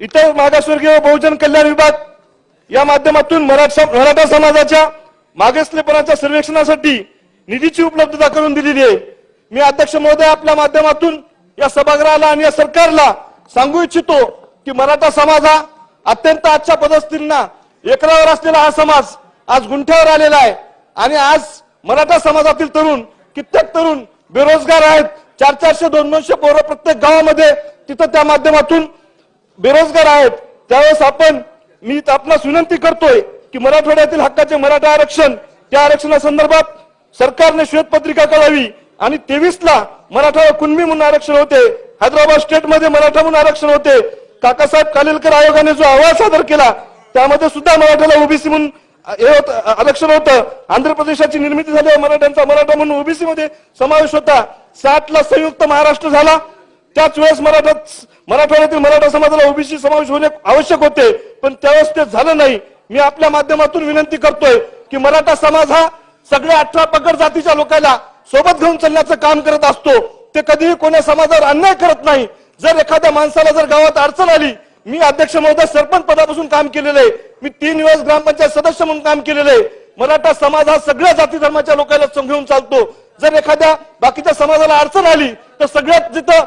इतर मागासवर्गीय बहुजन कल्याण विभाग या माध्यमातून मराठा मराठा समाजाच्या मागासलेपणाच्या सर्वेक्षणासाठी निधीची उपलब्धता करून दिलेली आहे. मी अध्यक्ष महोदय आपल्या माध्यमातून या सभागृहाला आणि या सरकारला सांगू इच्छितो की मराठा समाज हा अत्यंत आजच्या पदस्थितींना एकरावर असलेला हा समाज आज गुंठ्यावर आलेला आहे. आणि आज मराठा समाजातील तरुण कित्येक तरुण बेरोजगार आहेत. चार चारशे दोन दोनशे पोरं प्रत्येक गावामध्ये तिथं त्या माध्यमातून बेरोजगार आहेत. त्यावेळेस आपण मी आपणास विनंती करतोय की मराठवाड्यातील हक्काचे मराठा आरक्षण त्या आरक्षणासंदर्भात सरकारने श्वेतपत्रिका कळावी आणि तेवीस ला मराठा कुणबी म्हणून आरक्षण होते हैदराबाद स्टेटमध्ये मराठा म्हणून आरक्षण होते. काकासाहेब कालेलकर आयोगाने जो अहवाल सादर केला त्यामध्ये सुद्धा मराठ्याला ओबीसी म्हणून आरक्षण होतं. आंध्र प्रदेशाची निर्मिती झाली मराठ्यांचा मराठा म्हणून ओबीसी मध्ये समावेश होता. सात ला संयुक्त महाराष्ट्र झाला. त्याच वेळेस मराठा मराठवाड्यातील मराठा समाजाला ओबीसी समावेश होणे आवश्यक होते पण त्यावेळेस ते झालं नाही. मी आपल्या माध्यमातून विनंती करतोय की मराठा समाज हा सगळ्या अठरा पगड जातीच्या लोकांना सोबत घेऊन चालण्याचं काम करत असतो. ते कधीही कोण्या समाजावर अन्याय करत नाही. जर एखाद्या माणसाला जर गावात अडचण आली मी अध्यक्ष महोदय सरपंच पदापासून काम केलेलं आहे. मी तीन वेळेस ग्रामपंचायत सदस्य म्हणून काम केलेलं आहे. मराठा समाज हा सगळ्या जाती धर्माच्या लोकांना घेऊन चालतो. जर एखाद्या बाकीच्या समाजाला अडचण आली तर सगळ्यात जिथं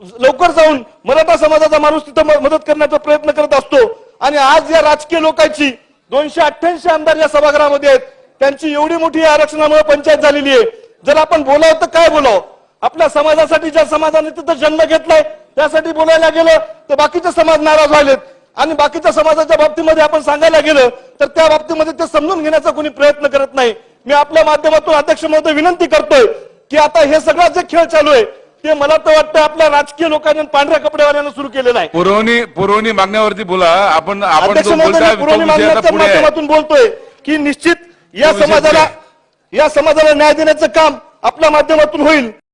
लवकर जाऊन मराठा समाजाचा माणूस तिथं मदत करण्याचा प्रयत्न करत असतो. आणि आज या राजकीय लोकांची दोनशे अठ्ठ्याऐंशी आमदार या सभागृहामध्ये आहेत. त्यांची एवढी मोठी आरक्षणामुळे पंचायत झालेली आहे. जर आपण बोलावं तर काय बोलावं? आपल्या समाजासाठी ज्या समाजाने तिथं जन्म घेतलाय त्यासाठी बोलायला गेलं तर बाकीचे समाज नाराज व्हायलेत. आणि बाकीच्या समाजाच्या बाबतीमध्ये आपण सांगायला गेलं तर त्या बाबतीमध्ये ते समजून घेण्याचा कोणी प्रयत्न करत नाही. मी आपल्या माध्यमातून अध्यक्ष महोदय विनंती करतोय की आता हे सगळा जे खेळ चालू आहे ते मला तर वाटतं आपल्या राजकीय लोकांनी पांढऱ्या कपडेवाल्यांना सुरू केलेलं आहे. पुरवणी पुरवणी मागण्यावरती बोला. आपण आपण अध्यक्ष जो महोदय बोलताय मी तो पुरवणी विषय आता मागण्याच्या पुढे आहे. माध्यमातून बोलतोय की निश्चित या तो विषय समाजाला या समाजाला न्याय देण्याचं काम आपल्या माध्यमातून होईल.